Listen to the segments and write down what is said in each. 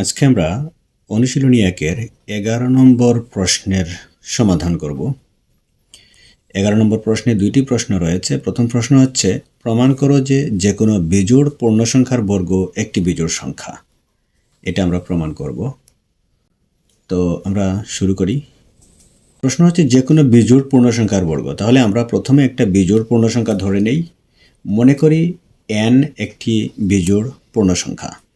আজকে আমরা অনুশীলনী একের এগারো নম্বর প্রশ্নের সমাধান করব। এগারো নম্বর প্রশ্নে দুইটি প্রশ্ন রয়েছে। প্রথম প্রশ্ন হচ্ছে, প্রমাণ করো যে যে কোনো বিজোড় পূর্ণ সংখ্যার বর্গ একটি বিজোড় সংখ্যা। এটা আমরা প্রমাণ করব। তো আমরা শুরু করি। প্রশ্ন হচ্ছে যে কোনো বিজোড় পূর্ণসংখ্যার বর্গ। তাহলে আমরা প্রথমে একটা বিজোড় পূর্ণ সংখ্যা ধরে নেই। মনে করি এন একটি বিজোড় পূর্ণসংখ্যা।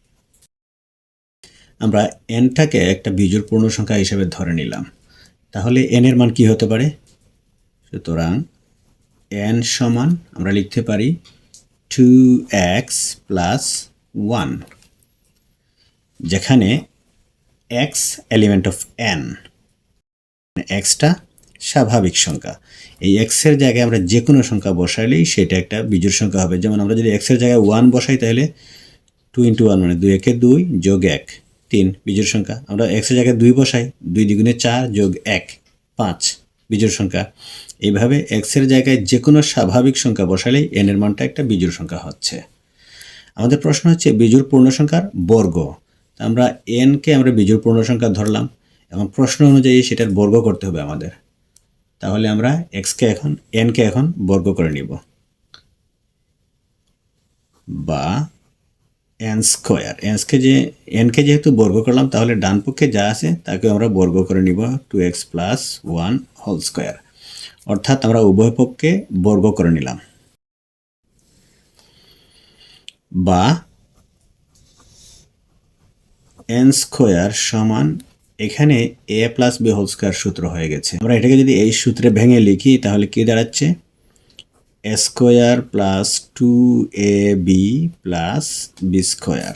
আমরা এনটাকে একটা বিজোড় পূর্ণসংখ্যা হিসেবে ধরে নিলাম। তাহলে এন এর মান কি হতে পারে? সুতরাং এন সমান, আমরা লিখতে পারি টু এক্স প্লাস ওয়ান যেখানে এক্স এলিমেন্ট অফ এন এক্সটা স্বাভাবিক সংখ্যা। এই এক্সের জায়গায় আমরা যে কোনো সংখ্যা বসাইলেই সেটা একটা বিজোড় সংখ্যা হবে। যেমন আমরা যদি এক্সের জায়গায় ওয়ান বসাই, তাহলে টু ইন্টু ওয়ান মানে দুই একে দুই যোগ এক। তিন, বিজোড় সংখ্যা। আমরা এক্সের জায়গায় দুই বসাই, দুই দ্বিগুণে চার যোগ এক, পাঁচ, বিজোড় সংখ্যা। এইভাবে এক্সের জায়গায় যে কোনো স্বাভাবিক সংখ্যা বসালেই এর মানটা একটা বিজোড় সংখ্যা হচ্ছে। আমাদের প্রশ্ন হচ্ছে বিজোড় পূর্ণ সংখ্যার বর্গ। আমরা এনকে আমরা বিজোড় পূর্ণ সংখ্যা ধরলাম এবং প্রশ্ন অনুযায়ী সেটার বর্গ করতে হবে আমাদের। তাহলে আমরা এক্সকে এখন এনকে এখন বর্গ করে নিব। বা এন স্কোয়ার এনসকে যে এনকে যেহেতু বর্গ করলাম, তাহলে ডান পক্ষে যা আছে, তাকে আমরা বর্গ করে নিব two x plus one whole square অর্থাৎ আমরা উভয় পক্ষে বর্গ করে নিলাম। বা এন স্কোয়ার সমান এখানে a plus b whole square সূত্র হয়ে গেছে। আমরা এটাকে যদি এই সূত্রে ভেঙে লিখি, তাহলে কি দাঁড়াচ্ছে? Square plus two a b plus b square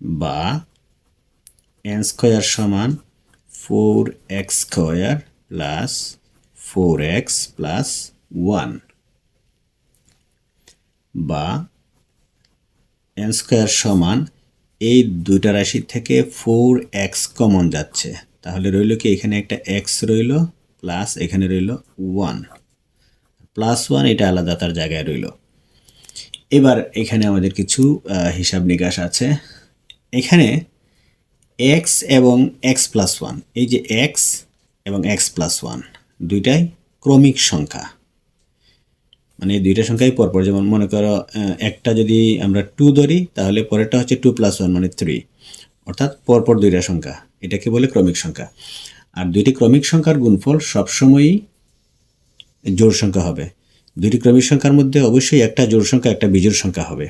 বা এন স্কোয়ার সমান four x square plus four x plus one বা এন স্কোয়ার সমান এই দুইটা রাশি থেকে ফোর এক্স কমন যাচ্ছে। তাহলে রইল কি এখানে একটা এক্স রইল? প্লাস এখানে রইল ওয়ান প্লাস ওয়ান এটা আলাদা তার জায়গায় রইল। এবার এখানে আমাদের কিছু হিসাব নিকাশ আছে। এখানে এক্স এবং এক্স প্লাস ওয়ান এই যে এক্স এবং এক্স প্লাস ওয়ান দুইটাই ক্রমিক সংখ্যা। মানে দুইটা সংখ্যাই পরপর, যেমন মনে করো একটা যদি আমরা টু ধরি, তাহলে পরেরটা হচ্ছে টু প্লাস ওয়ান মানে থ্রি অর্থাৎ পরপর দুইটা সংখ্যা। এটাকে বলে ক্রমিক সংখ্যা। আর দুইটি ক্রমিক সংখ্যার গুণফল সবসময়ই জোড় সংখ্যা হবে। দুইটি ক্রমিক সংখ্যার মধ্যে অবশ্যই একটা জোড় সংখ্যা, একটা বিজোড় সংখ্যা হবে।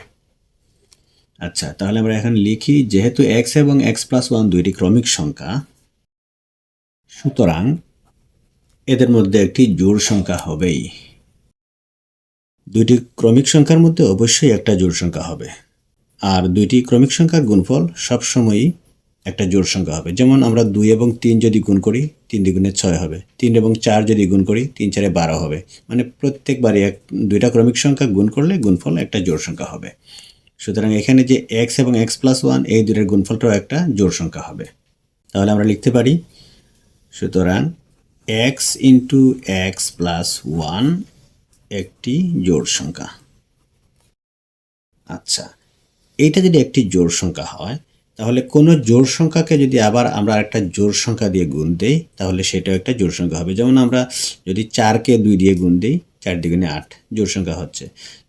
আচ্ছা তাহলে আমরা এখন লিখি, যেহেতু এক্স এবং এক্স প্লাস ওয়ান দুইটি ক্রমিক সংখ্যা, সুতরাং এদের মধ্যে একটি জোড় সংখ্যা হবেই। দুইটি ক্রমিক সংখ্যার মধ্যে অবশ্যই একটা জোড় সংখ্যা হবে। আর দুইটি ক্রমিক সংখ্যার গুণফল সবসময়ই একটা জোড় সংখ্যা হবে। যেমন আমরা দুই এবং তিন যদি গুণ করি, তিন দ্বিগুণে ছয় হবে। তিন এবং চার যদি গুণ করি, তিন চারে বারো হবে। মানে প্রত্যেকবারই এক, দুইটা ক্রমিক সংখ্যা গুণ করলে গুণফল একটা জোড় সংখ্যা হবে। সুতরাং এখানে যে এক্স এবং এক্স প্লাস ওয়ান এই দুটোর গুণফলটাও একটা জোড় সংখ্যা হবে। তাহলে আমরা লিখতে পারি, সুতরাং x into x plus one একটি জোড় সংখ্যা। আচ্ছা এইটা যদি একটি জোড় সংখ্যা হয় তাহলে কোনো জোড় সংখ্যাকে যদি আবার আমরা একটা জোড় সংখ্যা দিয়ে গুণ দেই, তাহলে সেটাও একটা জোড় সংখ্যা হবে। যেমন আমরা যদি চারকে দুই দিয়ে গুণ দিই, চার দ্বিগুণে আট জোড় সংখ্যা হচ্ছে।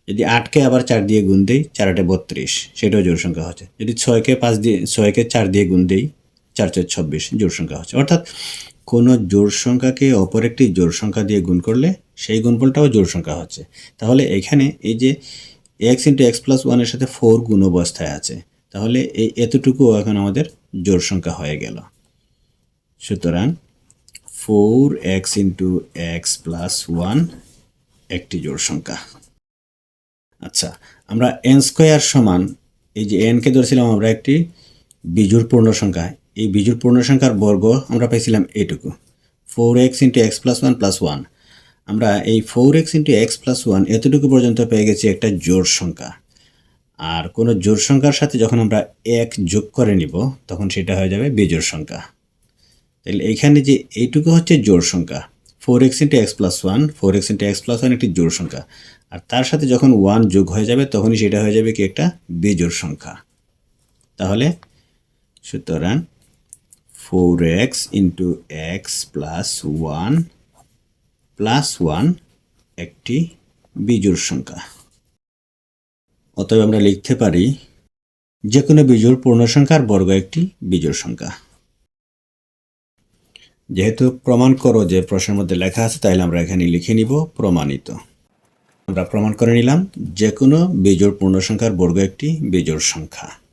যদি আটকে আবার চার দিয়ে গুণ দিই, চার আটে বত্রিশ, সেটাও জোড় সংখ্যা হচ্ছে। যদি ছয়কে পাঁচ দিয়ে, ছয়কে চার দিয়ে গুণ দিই, চার চার ছব্বিশ, জোড় সংখ্যা হচ্ছে। অর্থাৎ কোনো জোড় সংখ্যাকে অপর একটি জোড় সংখ্যা দিয়ে গুণ করলে সেই গুণফলটাও জোড় সংখ্যা হচ্ছে। তাহলে এখানে এই যে এক্স ইন্টু এক্স প্লাস ওয়ানের সাথে ফোর গুণ অবস্থায় আছে তাহলে এই এতটুকু এখন আমাদের জোর সংখ্যা হয়ে গেল। সুতরাং four x into x plus one একটি জোর সংখ্যা। আচ্ছা আমরা এন স্কোয়ার সমান, এই যে এনকে ধরেছিলাম আমরা একটি বিজোড় পূর্ণ সংখ্যা, এই বিজুর পূর্ণ সংখ্যার বর্গ আমরা পাইছিলাম এইটুকু four x into x plus one plus one আমরা এই four x into x plus one এতটুকু পর্যন্ত পেয়ে গেছি একটা জোর সংখ্যা। আর কোনো জোড় সংখ্যার সাথে যখন আমরা এক যোগ করে নিব, তখন সেটা হয়ে যাবে বিজোড় সংখ্যা। তাহলে এইখানে যে এইটুকু হচ্ছে জোড় সংখ্যা four x into x plus one four x into x plus one একটি জোড় সংখ্যা। আর তার সাথে যখন ওয়ান যোগ হয়ে যাবে, তখনই সেটা হয়ে যাবে কি একটা বিজোড় সংখ্যা। তাহলে সুতরাং four x into x plus one plus one একটি বিজোড় সংখ্যা। অতএব আমরা লিখতে পারি যে কোনো বিজোড় পূর্ণ সংখ্যার বর্গ একটি বিজোড় সংখ্যা। যেহেতু প্রমাণ করো যে প্রশ্নের মধ্যে লেখা আছে, তাহলে আমরা এখানে লিখে নিব প্রমাণিত। আমরা প্রমাণ করে নিলাম যে কোনো বিজোড় পূর্ণ সংখ্যার বর্গ একটি বিজোড় সংখ্যা।